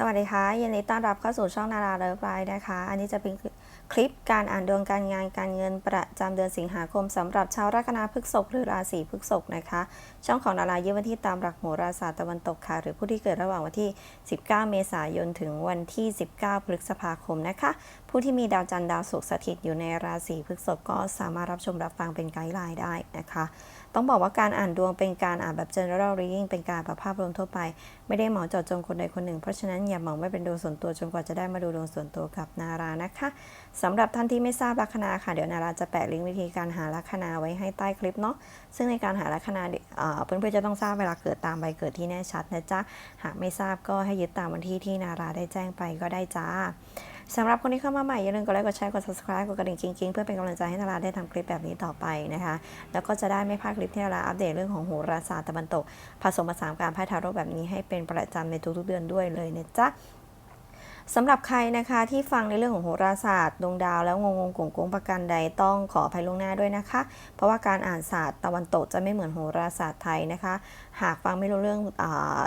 สวัสดีค่ะยินดีต้อนรับเข้าสู่ช่องนาราเลิฟไลน์นะคะ อันนี้จะเป็นคลิปการอ่านดวงการงานการเงินประจำเดือนสิงหาคมสำหรับชาวลัคนาพฤษภหรือราศีพฤษภนะคะ ช่องของนารายึดวันที่ตามหลักโหราศาสตร์ตะวันตกค่ะ หรือผู้ที่เกิดระหว่างวันที่ 19 เมษายนถึงวันที่ 19 พฤษภาคมนะคะ ผู้ที่มีดาวจันทร์ดาวศุกร์สถิตอยู่ในราศีพฤษภก็สามารถรับชมรับฟังเป็นไกด์ไลน์ได้นะคะต้องบอกว่าการอ่านดวงเป็นการอ่านแบบ general reading เป็นการแบบภาพรวมทั่วไป ไม่ได้เหมาเจาะจงคนใดคนหนึ่ง เพราะฉะนั้นอย่าเหมาไม่เป็นดวงส่วนตัวจนกว่าจะได้มาดูดวงส่วนตัวกับนารานะคะสำหรับท่านที่ไม่ทราบลัคนาค่ะเดี๋ยวนาราจะแปะลิงก์วิธีการหาลัคนาไว้ให้ใต้คลิปเนาะซึ่งในการหาลัคนาเนี่ยเอ่อเพื่อนๆจะต้องทราบเวลาเกิดตามใบเกิดที่แน่ชัดนะจ๊ะหากไม่ทราบก็ให้ยึดตามวันที่ที่นาราได้แจ้งไปก็ได้จ้า สำหรับคนที่เข้ามาใหม่อย่าลืมกดไลค์กดแชร์กด subscribe กดกระดิ่งกิ๊งๆ เพื่อเป็นกำลังใจให้นาราได้ทำคลิปแบบนี้ต่อไปนะคะ แล้วก็จะได้ไม่พลาดคลิปที่นาราอัปเดตเรื่องของโหราศาสตร์ตะวันตก ผสมผสานการไพ่ทาโร่แบบนี้ให้เป็นประจำในทุกๆเดือนด้วยเลยนะจ๊ะสำหรับใครนะคะที่ฟังในเรื่องของโหราศาสตร์ดวงดาวแล้วงงงๆกงประกันใดต้องขออภัยล่วงหน้าด้วยนะคะ เพราะว่าการอ่านศาสตร์ตะวันตกจะไม่เหมือนโหราศาสตร์ไทยนะคะ หากฟังไม่รู้เรื่องอา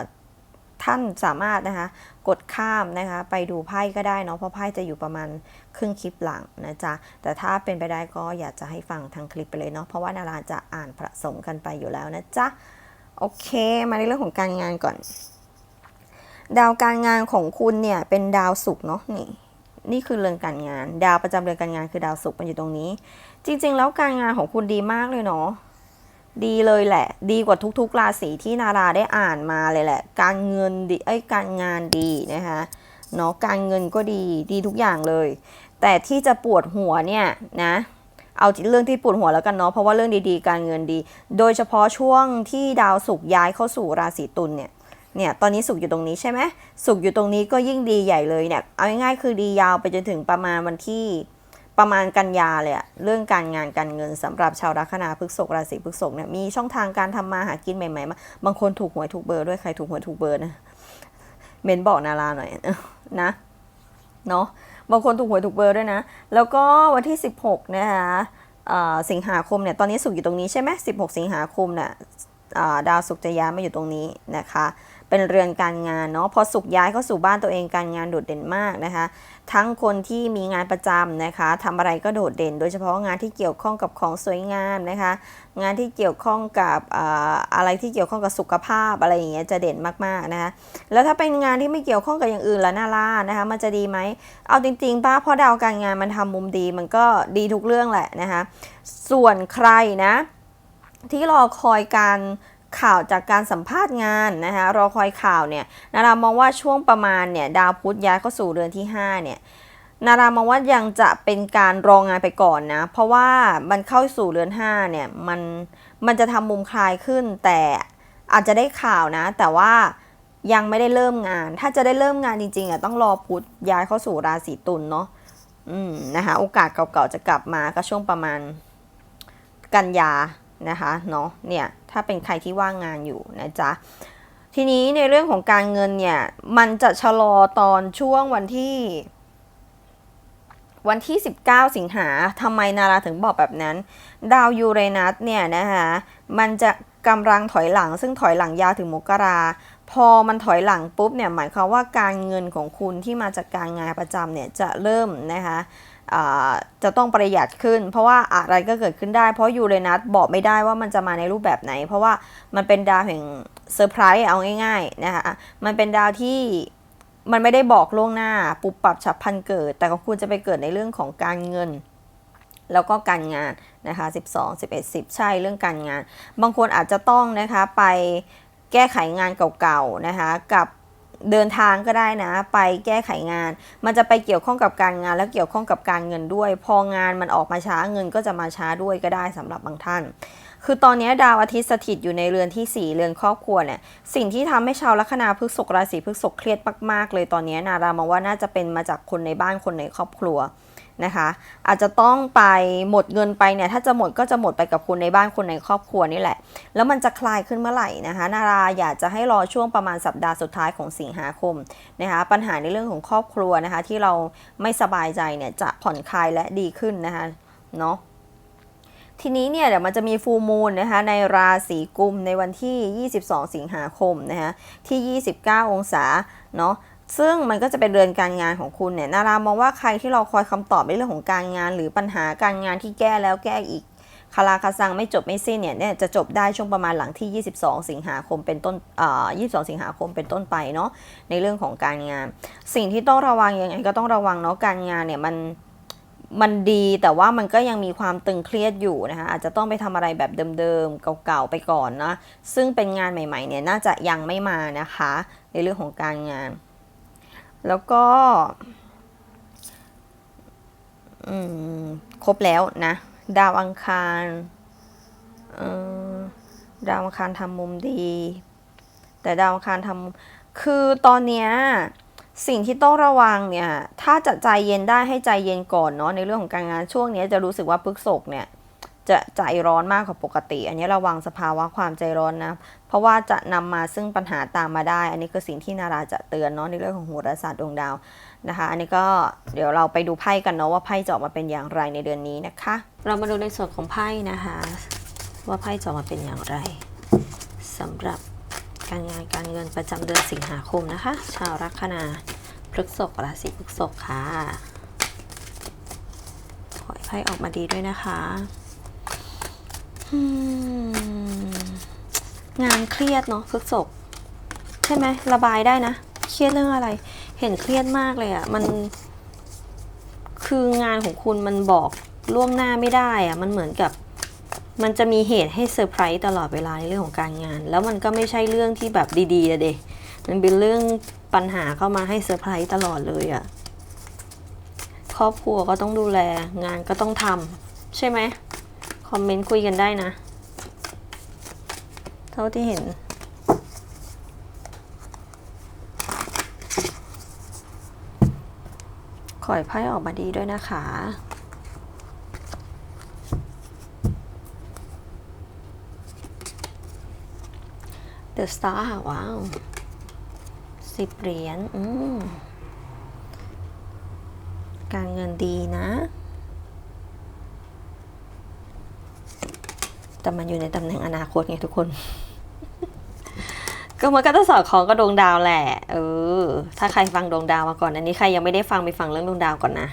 ท่านสามารถนะคะกดข้ามนะคะไปดูไพ่ก็ได้เนาะเพราะไพ่จะอยู่ประมาณครึ่งคลิปหลังนะจ๊ะแต่ถ้าเป็นไปได้ก็อยากจะให้ฟังทั้งคลิปไปเลยเนาะเพราะว่านาราจะอ่านผสมกันไปอยู่แล้วนะจ๊ะโอเค มาในเรื่องของการงานก่อน ดาวการงานของคุณเนี่ยเป็นดาวศุกร์เนาะนี่นี่คือเรือนการงาน ดาวประจำเรือนการงานคือดาวศุกร์มันอยู่ตรงนี้ จริง ๆ แล้วการงานของคุณดีมากเลยเนาะ ดีเลยแหละ ดีกว่าทุกๆราศีที่นาราได้อ่านมาเลยแหละ การเงินดีไอ้ยการงานดีนะคะเนาะการเงินก็ดีดีทุกอย่างเลย แต่ที่จะปวดหัวเนี่ยนะเอาเรื่องที่ปวดหัวแล้วกันเนาะเพราะว่าเรื่องดีๆ การเงินดี โดยเฉพาะช่วงที่ดาวศุกร์ย้ายเข้าสู่ราศีตุลเนี่ยเนี่ยตอนนี้สุกร์อยู่ตรงนี้ใช่ไหมสุกร์อยู่ตรงนี้ก็ยิ่งดีใหญ่เลยเนี่ยเอาง่ายๆคือดียาวไปจนถึงประมาณวันที่ ประมาณกันยาเลยอะเรื่องการงานการเงินสำหรับชาวลัคนาพฤกษภราศีพฤกษภเนี่ยมีช่องทางการทำมาหากินใหม่ๆมาบางคนถูกหวยถูกเบอร์ด้วยใครถูกหวยถูกเบอร์นะเมนบอกนาราหน่อยนะเนาะบางคนถูกหวยถูกเบอร์ด้วยนะ แล้วก็วันที่ 16 นะคะสิงหาคมเนี่ยตอนนี้สุกอยู่ตรงนี้ใช่ไหม16 สิงหาคมเนี่ยดาวศุกจะย้ายมาอยู่ตรงนี้นะคะ เป็นเรือนการงานเนาะพอศุกย้ายเข้าสู่บ้านตัวเองการงานโดดเด่นมากนะคะ ทั้งคนที่มีงานประจำนะคะทำอะไรก็โดดเด่น โดยเฉพาะงานที่เกี่ยวข้องกับของสวยงามนะคะ งานที่เกี่ยวข้องกับอะไรที่เกี่ยวข้องกับสุขภาพอะไรอย่างเงี้ยจะเด่นมากๆนะคะแล้วถ้าเป็นงานที่ไม่เกี่ยวข้องกับอย่างอื่นละน่ารานะคะมันจะดีไหมเอาจริงๆป้าเพราะดาวการงานมันทำมุมดีมันก็ดีทุกเรื่องแหละนะคะส่วนใครนะที่รอคอยการ ข่าวจากการสัมภาษณ์งานนะคะรอคอยข่าวเนี่ยนารามองว่าช่วงประมาณเนี่ยดาวพุธย้ายเข้าสู่เดือนที่ 5 เนี่ยนารามองว่ายังจะเป็นการรองงานไปก่อนนะ เพราะว่ามันเข้าสู่เดือน5เนี่ยมันมันจะทำมุมคลายขึ้น แต่อาจจะได้ข่าวนะ แต่ว่ายังไม่ได้เริ่มงาน ถ้าจะได้เริ่มงานจริงๆอะต้องรอพุธย้ายเข้าสู่ราศีตุลเนาะอืมนะคะโอกาสเก่าๆจะกลับมาก็ช่วงประมาณกันยานะคะเนาะเนี่ย ถ้าเป็นใครที่ว่างงานอยู่นะจ๊ะทีนี้ในเรื่องของการเงินเนี่ย มันจะชะลอตอนช่วงวันที่ วันที่ 19 สิงหาทำไมนาราถึงบอกแบบนั้น ดาวยูเรนัสเนี่ยนะคะมันจะกำลังถอยหลัง ซึ่งถอยหลังยาวถึงมกรา พอมันถอยหลังปุ๊บเนี่ยหมายความว่าการเงินของคุณที่มาจากการงานประจำเนี่ยจะเริ่มนะคะ จะต้องประหยัดขึ้น เพราะว่าอะไรก็เกิดขึ้นได้ เพราะยูเรนัสบอกไม่ได้ว่ามันจะมาในรูปแบบไหน เพราะว่ามันเป็นดาวแห่งเซอร์ไพรส์เอาง่ายๆนะคะมันเป็นดาวที่มันไม่ได้บอกล่วงหน้าปุบปรับฉับพลันเกิด แต่ของคุณจะไปเกิดในเรื่องของการเงิน แล้วก็การงานนะคะ12 11 10 ใช่เรื่องการงาน บางคนอาจจะต้องนะคะไปแก้ไขงานเก่าๆนะคะกับ เดินทางก็ได้นะ ไปแก้ไขงาน มันจะไปเกี่ยวข้องกับการงาน และเกี่ยวข้องกับการเงินด้วย พองานมันออกมาช้าเงินก็จะมาช้าด้วยก็ได้สำหรับบางท่านคือตอนนี้ดาวอาทิตย์สถิตอยู่ในเรือนที่ 4 เรือนครอบครัวเนี่ยสิ่งที่ทำให้ชาวลัคนาพฤษภราศีพฤษภเครียดมากๆเลยตอนนี้นารามองว่าน่าจะเป็นมาจากคนในบ้านคนในครอบครัว นะคะ อาจจะต้องไปหมดเงินไปเนี่ยถ้าจะหมดก็จะหมดไปกับคนในบ้านคนในครอบครัวนี่แหละ แล้วมันจะคลายขึ้นเมื่อไหร่นะคะนาราอยากจะให้รอช่วงประมาณสัปดาห์สุดท้ายของสิงหาคมนะคะปัญหาในเรื่องของครอบครัวนะคะ ที่เราไม่สบายใจเนี่ยจะผ่อนคลายและดีขึ้นนะคะเนาะทีนี้เนี่ยเดี๋ยวมันจะมีฟูมูลนะคะในราศีกุมในวันที่ 22 สิงหาคมนะคะที่ 29 องศาเนาะ ซึ่งมันก็จะเป็นเรือนการงานของคุณเนี่ยนารามองว่าใครที่เราคอยคำตอบในเรื่องของการงาน หรือปัญหาการงานที่แก้แล้วแก้อีกคาราคาซังไม่จบไม่สิ้นเนี่ยเนี่ยจะจบได้ช่วงประมาณหลังที่ 22 สิงหาคมเป็นต้นอ่อ22 สิงหาคมเป็นต้นไปเนาะในเรื่องของการงาน สิ่งที่ต้องระวังยังไงก็ต้องระวังเนาะการงานเนี่ยมันมันดีแต่ว่ามันก็ยังมีความตึงเครียดอยู่นะคะอาจจะต้องไปทำอะไรแบบเดิมๆเก่าๆไปก่อนนะซึ่งเป็นงานใหม่ๆเนี่ยน่าจะยังไม่มานะคะ ในเรื่องของการงาน แล้วก็ครบแล้วนะ ดาวอังคารดาวอังคารทำมุมดี แต่ดาวอังคารทำคือตอนเนี้ยสิ่งที่ต้องระวังเนี่ย ถ้าจะใจเย็นได้ให้ใจเย็นก่อนเนาะในเรื่องของการงานช่วงนี้จะรู้สึกว่าพฤกษกเนี่ย จะใจร้อนมากกว่าปกติ อันนี้ระวังสภาวะความใจร้อนนะ เพราะว่าจะนำมาซึ่งปัญหาตามมาได้ อันนี้คือสิ่งที่นาราจะเตือนเนาะในเรื่องของโหราศาสตร์ดวงดาวนะคะ อันนี้ก็เดี๋ยวเราไปดูไพ่กันเนาะว่าไพ่จะออกมาเป็นอย่างไรในเดือนนี้นะคะ เรามาดูในส่วนของไพ่นะคะ ว่าไพ่จะออกมาเป็นอย่างไรสำหรับการงานการเงินประจำเดือนสิงหาคมนะคะ ชาวลัคนาพฤกษภราศีพฤกษภค่ะ ขอให้ไพ่ออกมาดีด้วยนะคะ งานเครียดเนาะพฤษภใช่ไหมระบายได้นะ เครียดเรื่องอะไร เห็นเครียดมากเลยอะ่ะ มัน คืองานของคุณมันบอกล่วงหน้าไม่ได้อะ่ะ มันเหมือนกับ มันจะมีเหตุให้เซอร์ไพรส์ตลอดเวลาในเรื่องของการงาน แล้วมันก็ไม่ใช่เรื่องที่แบบดีๆอะเดมันเป็นเรื่องปัญหาเข้ามาให้เซอร์ไพรส์ตลอดเลยอะ่ะ ครอบครัวก็ต้องดูแล งานก็ต้องทำใช่ไหม คอมเมนต์คุยกันได้นะ เท่าที่เห็น ขอให้ไพ่ออกมาดีด้วยนะคะ The Star ว้าวสิบเหรียญอืมการเงินดีนะ แต่มันอยู่ในตำแหน่งอนาคตไงทุกคน ก็มันก็จะสอดคล้องกับดวงดาวแหละ เออ ถ้าใครฟังดวงดาวมาก่อน อันนี้ใครยังไม่ได้ฟังไปฟังเรื่องดวงดาวก่อนนะ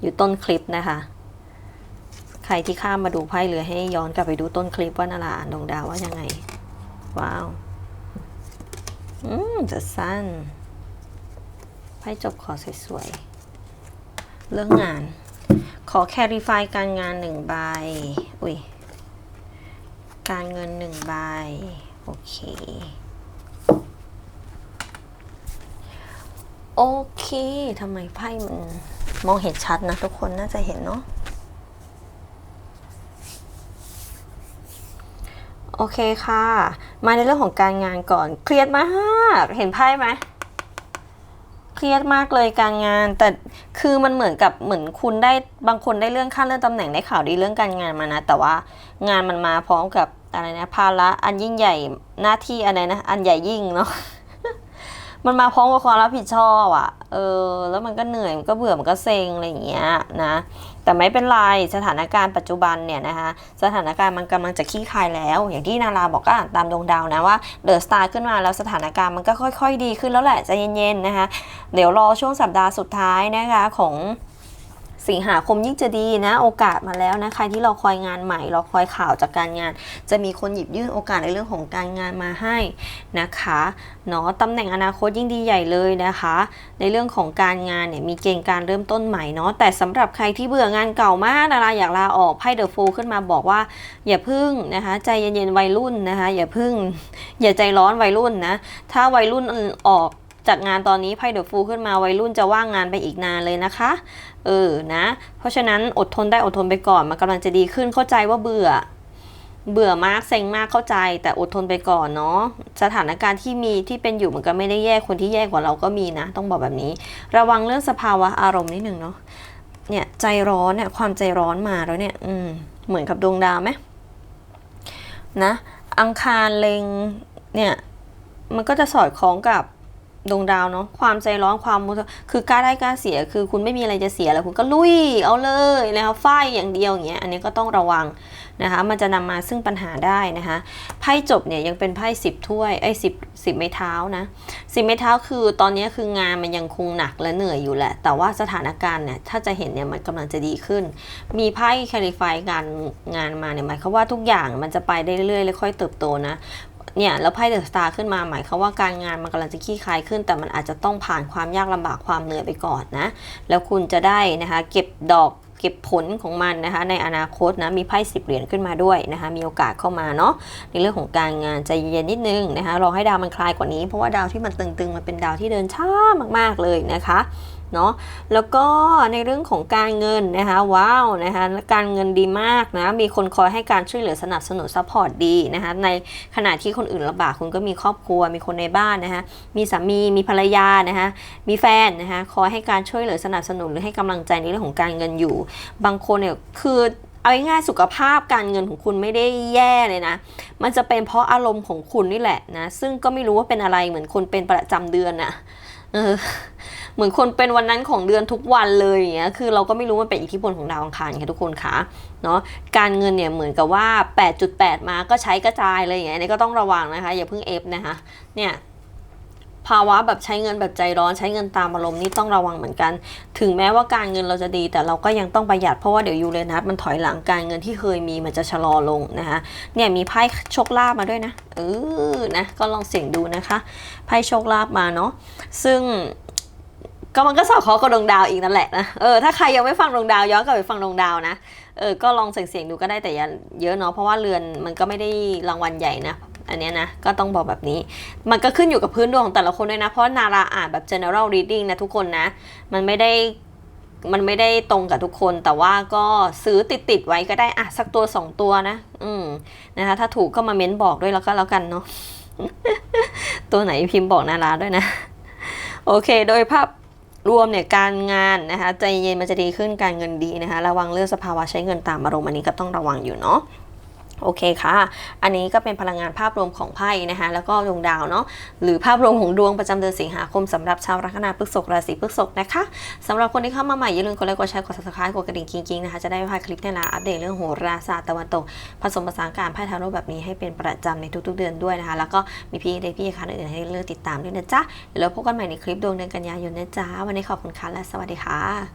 อยู่ต้นคลิปนะคะ ใครที่ข้ามมาดูไพ่เหลือให้ย้อนกลับไปดูต้นคลิปว่านาราอ่านดวงดาวว่ายังไง ว้าว อืมจะสั้น ไพ่จบขอสวยๆ เรื่องงาน ขอแคริฟายการงานหนึ่งใบ อุ้ย การเงินหนึ่งใบ โอเค โอเคทำไมไพ่มันมองเห็นชัดนะ ทุกคนน่าจะเห็นเนาะโอเคค่ะ มาในเรื่องของการงานก่อน เครียดมากเห็นไพ่ไหมเครียดมากเลยการงาน แต่คือมันเหมือนกับเหมือนคุณได้บางคนได้เลื่อนขั้นเลื่อนตำแหน่งได้ข่าวดีเรื่องการงานมานะ แต่ว่างานมันมาพร้อมกับ อะไรนะภาระอันยิ่งใหญ่หน้าที่อะไรนะ อันใหญ่ยิ่งเนาะมันมาพร้อมกับความรับผิดชอบอะ่ะ เออ แล้วมันก็เหนื่อย มันก็เบื่อ มันก็เซ็งอะไรอย่างเงี้ยนะ แต่ไม่เป็นไร สถานการณ์ปัจจุบันเนี่ยนะคะ สถานการณ์มันกำลังจะคลี่คายแล้ว อย่างที่นาราบอกก็อ่านตามดวงดาวนะว่าเดอะสตาร์ขึ้นมาแล้วสถานการณ์มันก็ค่อย ๆ ดีขึ้นแล้วแหละใจเย็นๆนะคะ เดี๋ยวรอช่วงสัปดาห์สุดท้ายนะคะของ สิงหาคมยิ่งจะดีนะ โอกาสมาแล้วนะใครที่เราคอยงานใหม่เราคอยข่าวจากการงาน จะมีคนหยิบยื่นโอกาสในเรื่องของการงานมาให้นะคะเนาะตำแหน่งอนาคตยิ่งดีใหญ่เลยนะคะ ในเรื่องของการงานเนี่ยมีเกณฑ์การเริ่มต้นใหม่เนาะแต่สำหรับใครที่เบื่องานเก่ามากนาราอยากลาออกไพ่เดอะฟูลขึ้นมาบอกว่า อย่าพึ่งนะคะใจเย็นๆวัยรุ่นนะคะอย่าพึ่งอย่าใจร้อนวัยรุ่นนะถ้าวัยรุ่นออก จากงานตอนนี้ไพ่เดอะฟูขึ้นมาวัยรุ่นจะว่างงานไปอีกนานเลยนะคะ เออนะ เพราะฉะนั้นอดทนได้อดทนไปก่อนมันกำลังจะดีขึ้นเข้าใจว่าเบื่อ เบื่อมากเซ็งมากเข้าใจ แต่อดทนไปก่อนเนาะสถานการณ์ที่มีที่เป็นอยู่มันก็ไม่ได้แย่คนที่แย่กว่าเราก็มีนะ ต้องบอกแบบนี้ ระวังเรื่องสภาวะอารมณ์นิดหนึ่งเนาะเนี่ยใจร้อนเนี่ยความใจร้อนมาแล้วเนี่ยอืมเหมือนกับดวงดาวไหมนะอังคารเล็งเนี่ยมันก็จะสอดคล้องกับ ดวงดาวเนาะความใจร้อนความมุทคือกล้าได้กล้าเสีย คือคุณไม่มีอะไรจะเสียแล้วคุณก็ลุยเอาเลยนะคะไฟอย่างเดียวอย่างเงี้ยอันนี้ก็ต้องระวังนะคะมันจะนำมาซึ่งปัญหาได้นะคะไพ่จบเนี่ยยังเป็นไพ่สิบถ้วยไอ้สิบสิบไม้เท้านะสิบไม้เท้าคือตอนนี้คืองานมันยังคงหนักและเหนื่อยอยู่แหละ แต่ว่าสถานการณ์เนี่ยถ้าจะเห็นเนี่ยมันกำลังจะดีขึ้น มีไพ่แคลิฟายการงานมาเนี่ยหมายความว่าทุกอย่างมันจะไปได้เรื่อยๆและค่อยเติบโตนะ เนี่ยแล้วไพ่เดอะสตาร์ขึ้นมาหมายความว่าการงานมันกำลังจะขี้คายขึ้น แต่มันอาจจะต้องผ่านความยากลำบากความเหนื่อยไปก่อนนะ แล้วคุณจะได้นะคะ เก็บดอกเก็บผลของมันนะคะในอนาคตนะมีไพ่สิบเหรียญขึ้นมาด้วยนะคะมีโอกาสเข้ามาเนาะในเรื่องของการงานใจเย็นนิดนึงนะคะรอให้ดาวมันคลายกว่านี้เพราะว่าดาวที่มันตึงๆมันเป็นดาวที่เดินช้ามากๆเลยนะคะ เนาะแล้วก็ในเรื่องของการเงินนะคะว้าวนะคะการเงินดีมากนะมีคนคอยให้การช่วยเหลือสนับสนุนซัพพอร์ตดีนะคะในขณะที่คนอื่นลำบากคุณก็มีครอบครัว มีคนในบ้านนะคะมีสามีมีภรรยานะคะมีแฟนนะคะคอยให้การช่วยเหลือสนับสนุนหรือให้กำลังใจในเรื่องของการเงินอยู่ บางคนเนี่ยคือเอาง่ายๆสุขภาพการเงินของคุณไม่ได้แย่เลยนะ มันจะเป็นเพราะอารมณ์ของคุณนี่แหละนะ ซึ่งก็ไม่รู้ว่าเป็นอะไรเหมือนคนเป็นประจำเดือนอะเออ เหมือนคนเป็นวันนั้นของเดือนทุกวันเลยอย่างเงี้ยคือเราก็ไม่รู้ว่าเป็นอิทธิพลของดาวอังคารค่ะทุกคนค่ะเนาะการเงินเนี่ยเหมือนกับว่า 8.8 มาก็ใช้กระจายเลยอย่างเงี้ยอันนี้ก็ต้องระวังนะคะอย่าเพิ่งเอฟนะคะเนี่ยภาวะแบบใช้เงินแบบใจร้อนใช้เงินตามอารมณ์นี่ต้องระวังเหมือนกัน ถึงแม้ว่าการเงินเราจะดี แต่เราก็ยังต้องประหยัดเพราะว่าเดี๋ยวยูเรนัสมันถอยหลังการเงินที่เคยมีมันจะชะลอลงนะคะเนี่ยมีไพ่โชคลาภมาด้วยนะเออนะก็ลองเสี่ยงดูนะคะไพ่โชคลาภมาเนาะซึ่ง ก็มันก็สอดคล้อกับดวงดาวอีกนั่นแหละนะ เออ ถ้าใครยังไม่ฟังดวงดาวย้อนกลับไปฟังดวงดาวนะ เออ ก็ลองเสี่ยงๆดูก็ได้แต่อย่าเยอะเนาะ เพราะว่าเรือนมันก็ไม่ได้รางวัลใหญ่นะ อันเนี้ยนะ ก็ต้องบอกแบบนี้ มันก็ขึ้นอยู่กับพื้นดวงของแต่ละคนด้วยนะ เพราะนาราอ่านแบบ general reading นะทุกคนนะ มันไม่ได้มันไม่ได้ตรงกับทุกคน แต่ว่าก็ซื้อติดติดๆไว้ก็ได้อะสักตัวสองตัวนะ อืมนะคะ ถ้าถูกก็มาเม้นบอกด้วยแล้วก็แล้วกันเนาะ ตัวไหนพิมพ์บอกนาราด้วยนะ โอเค โดยภาพ รวมเนี่ยการงานนะคะใจเย็นมันจะดีขึ้นการเงินดีนะคะ ระวังเรื่องสภาวะใช้เงินตามอารมณ์อันนี้ก็ต้องระวังอยู่เนาะ โอเคค่ะ อันนี้ก็เป็นพลังงานภาพรวมของไพ่นะคะ แล้วก็ดวงดาวเนาะ หรือภาพรวมของดวงประจำเดือนสิงหาคมสำหรับชาวลัคนาพฤษภราศีพฤษภนะคะสำหรับคนที่เข้ามาใหม่อย่าลืมกดไลค์กดแชร์กด subscribe กดกระดิ่งกิ๊งๆนะคะ จะได้ไม่พลาดคลิปในลาอัปเดตเรื่องโหราศาสตร์ตะวันตก ผสมผสานการไพ่ทาโร่แบบนี้ให้เป็นประจำในทุกๆเดือนด้วยนะคะ แล้วก็มีพี่เด็กพี่ค่ะอื่นๆให้เลือกติดตามด้วยนะจ๊ะเดี๋ยวเราพบกันใหม่ในคลิปดวงเดือนกันยายนนะจ๊ะ วันนี้ขอบคุณค่ะและสวัสดีค่ะ